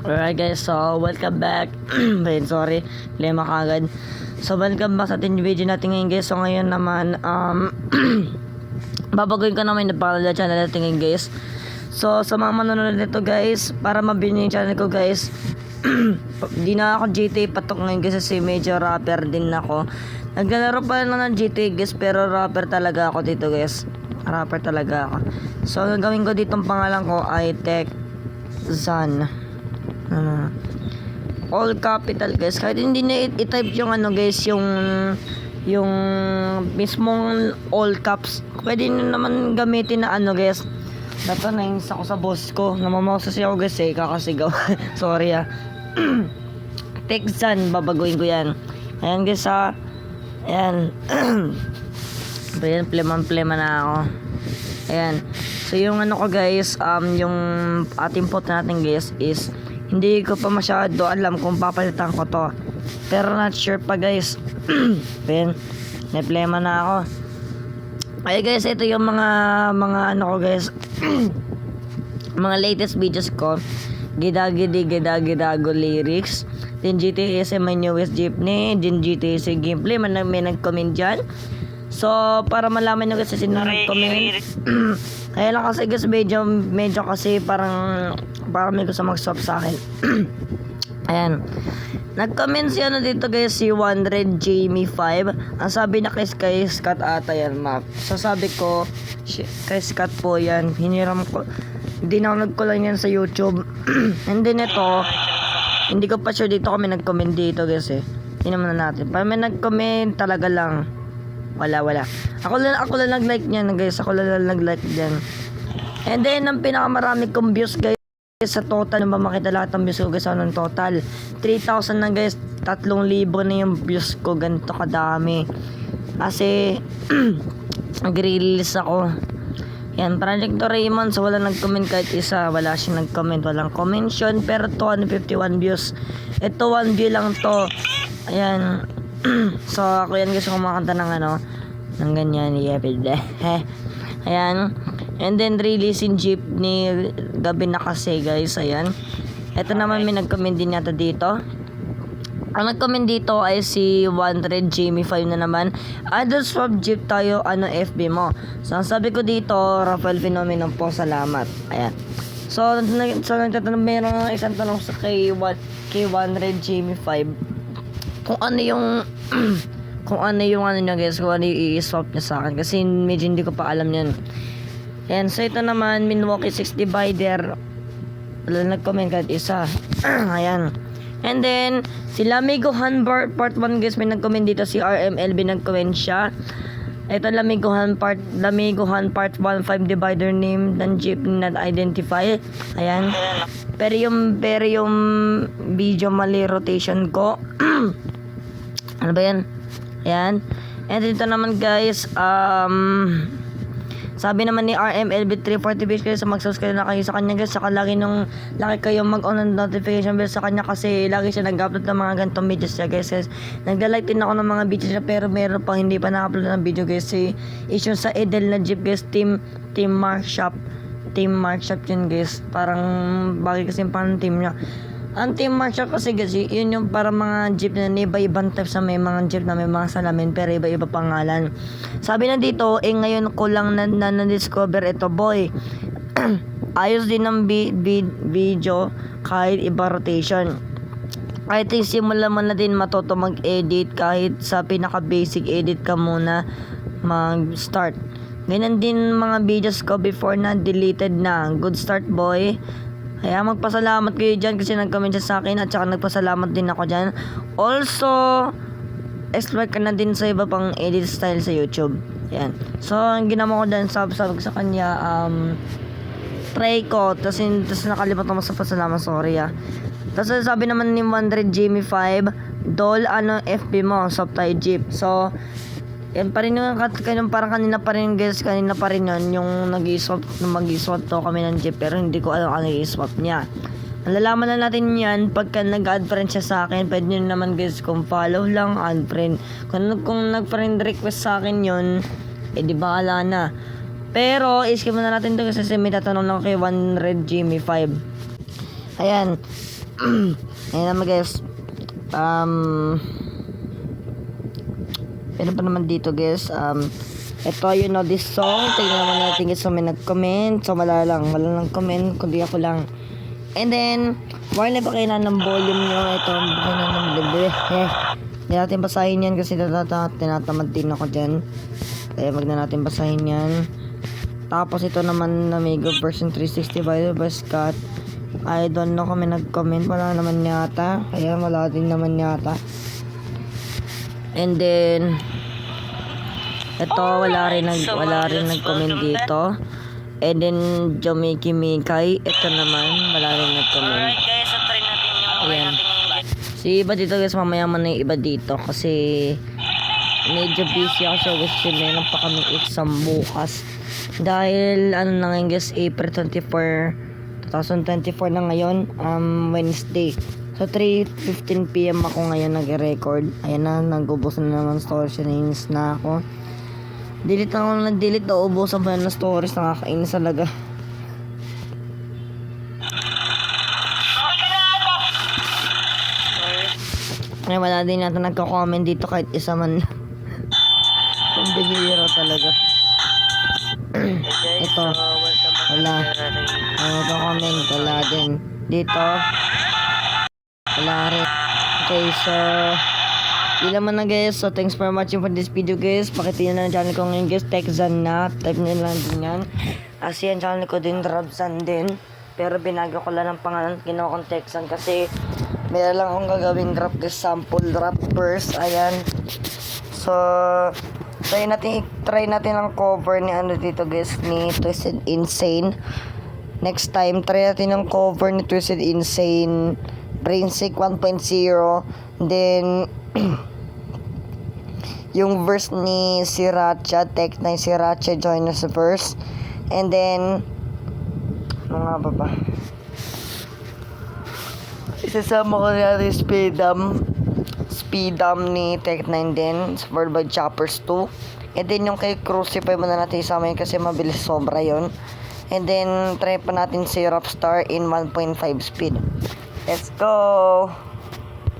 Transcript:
Alright guys, so welcome back. Ayun, sorry, lema kagad. So welcome back sa ating video natin ngayon guys. So ngayon naman, um, babaguhin ko naman yung pangalan ng channel natin ngayon guys. So sa mga manonood nito guys, para mabili yung channel ko guys, di na ako GTA patok ngayon guys kasi medyo rapper din ako. Naglalaro pa lang ng GTA guys pero rapper talaga ako dito guys. Rapper talaga ako. So ang gagawin ko ditong pangalan ko ay Tech Zan. Ano? All capital guys. Kahit hindi na i- i-type yung ano guys, yung yung mismong all caps. Pwede nyo naman gamitin na ano guys. Dapat nainis ako sa boss ko. Namamausas ako guys eh, kakasigaw. Sorry ah. Texan, babaguhin ko yan. Ayan guys ha. Ayan. Ayan, pleman-plema na ako. Ayan. So yung ano ko guys, um, yung ating pot natin guys is hindi ko pa masyado alam kung papalitan ko to. Pero not sure pa guys. Ayan. May plema na ako. Ay guys, ito yung mga mga ano ko guys. mga latest videos ko. Gidagidi gidagidago lyrics. Then GTS my newest jeepney. Then GTS gameplay. Man, may nag-comment dyan. So, para malaman nyo kasi sino nag-comment. Kaya lang kasi guys, medyo, medyo kasi parang, parang may gusto mag-stop sa akin. Ayan. Nag-comment si ano dito guys, si 100 Jamie 5. Ang sabi na kay kay Scott ata yan, map. So sabi ko, kay Scott po yan. Hiniram ko. Dinownload ko lang yan sa YouTube. And then ito, hindi ko pa sure dito kami nag-comment dito guys eh. Tingnan na natin. Pag may nag-comment talaga lang. Wala, wala. Ako lang, ako lang nag-like niyan guys. Ako lang nag-like diyan. And then, ang pinakamarami kong views guys sa total, ba makita lahat ng views ko guys, ano total? 3,000 na guys, 3,000 na yung views ko, ganito kadami. Kasi, nag-release ako. Yan, Project Doraemon, so wala nag-comment kahit isa, wala siyang nag-comment, walang commention, pero 251 views. Ito, 1 view lang to. Ayan, so ako yan guys, kumakanta ng ano, ng ganyan, yepid. Ayan. And then release in jeepney gabi na kasi guys. Ayan. Ito naman may nag-comment din yata dito. Ang nag-comment dito ay si 100 Jamie 5 na naman. Idol swap jeep tayo ano FB mo. So ang sabi ko dito, Rafael Phenomenon po, salamat. Ayan. So, so nagtatanong, meron isang tanong sa kay, kay 100 Jamie 5 kung ano yung kung ano yung ano niya guys, kung ano yung i-swap niya sa akin kasi medyo hindi ko pa alam yan. Ayan, so ito naman, Milwaukee 6 divider. Wala nag-comment kahit isa. Ayan. And then, si Lamigohan Bar- Part 1 guys, may nag-comment dito si RMLB nag-comment siya. Ito Lamigohan Part Lamigohan Part 1 5 divider name ng jeep not identify. Ayan. Pero yung pero yung video mali rotation ko. ano ba yan? Ayan. And dito naman guys, um, sabi naman ni RMLB 340 base kayo sa mag-subscribe na kayo sa kanya guys. Saka lagi nung lagi kayo mag-on ng notification bell sa kanya kasi lagi siya nag-upload ng mga ganitong videos niya guys. guys. Nagla-like din ako ng mga videos niya pero meron pang hindi pa na-upload ng video guys. Si issue sa Edel na Jeep guys. Team, team Mark Shop. Team Mark Shop yun guys. Parang bagay kasi parang team niya. Ang Team kasi kasi yun yung para mga jeep na iba-ibang types na may mga jeep na may mga salamin pero iba-iba pangalan. Sabi na dito, eh ngayon ko lang na, na, na-discover ito boy. Ayos din ng bi- bi- video kahit iba rotation. Kahit simula mo na din matuto mag-edit kahit sa pinaka-basic edit ka muna mag-start. Ganyan din mga videos ko before na deleted na. Good start boy. Kaya magpasalamat kayo dyan kasi nag-comment siya sa akin at saka nagpasalamat din ako dyan. Also, explore ka na din sa iba pang edit style sa YouTube. Yan. So, ang ginawa ko dyan, sub sa kanya, um, try ko, tapos tas nakalimutan mo sa pasalamat, sorry ah. Tapos sabi naman ni 100 Jamie 5, Dol, ano FB mo, soft tie jeep. So, yan pa rin yung kanyung parang kanina pa rin guys, kanina pa rin yun, yung nag-i-swap, nung mag-i-swap to kami ng jeep, pero hindi ko alam ano i-swap niya. Nalalaman na natin yan pagka nag-add friend siya sa akin. Pwede nyo naman guys kung follow lang, add friend. Kung, kung nag-friend request sa akin yun, eh di ba ala na. Pero, iskip na natin to kasi may tatanong lang kay 100 Jimmy 5. Ayan. Ayun naman guys. Um, Meron pa naman dito guys. Um, ito, you know this song. Tingnan naman natin guys. So, may nag-comment. So, wala lang. Wala lang comment. Kundi ako lang. And then, while na ba kayo ng volume nyo? Ito, baka na ng bebe. Eh, hindi natin basahin yan kasi tatata, tinatamad din ako dyan. Kaya wag na natin basahin yan. Tapos ito naman na Mega version 360 by the Scott. I don't know kung may nag-comment. Wala naman yata. Kaya wala din naman yata. And then, ito, wala rin, nag, wala rin nag-comment dito. And then, Jomiki Mikay, ito naman, wala rin nag-comment. Alright guys, so try natin yung Ayan. natin Si iba dito guys, mamaya man na iba dito kasi medyo busy ako so guys, meron pa kami exam bukas. Dahil ano na ngayon guys, April 24, 2024 na ngayon, um, Wednesday. So 3.15pm ako ngayon nag-record. Ayan na, nag-ubos na naman storage names na ako. Delete ako na delete, nauubusan pa ng stories, nakakainis talaga. Ay, wala din natin nagko-comment dito kahit isa man. Ang bihira talaga. Ito. Wala. Ang nagko-comment, wala din. Dito, wala rin. Okay, so, yun naman na guys. So, thanks for watching for this video guys. Pakitiin na ng channel ko ngayon guys. Texan na. Type nyo lang din yan. Kasi yung channel ko din, Robsan din. Pero binago ko lang ng pangalan. Ginawa kong Texan kasi meron lang akong gagawing rap guys. Sample rap verse. Ayan. So, try natin, try natin ang cover ni ano dito guys, ni Twisted Insane. Next time, try natin ang cover ni Twisted Insane Brainsick 1.0. Then, yung verse ni Sriracha, Tech 9 Sriracha, join us verse. And then, ano nga ba ba? Isasama ko na natin Speedam. Speedam ni Tech 9 din. World by Choppers 2. And then yung kay Crucify muna natin isama yun kasi mabilis sobra yon And then try pa natin si Star in 1.5 speed. Let's go!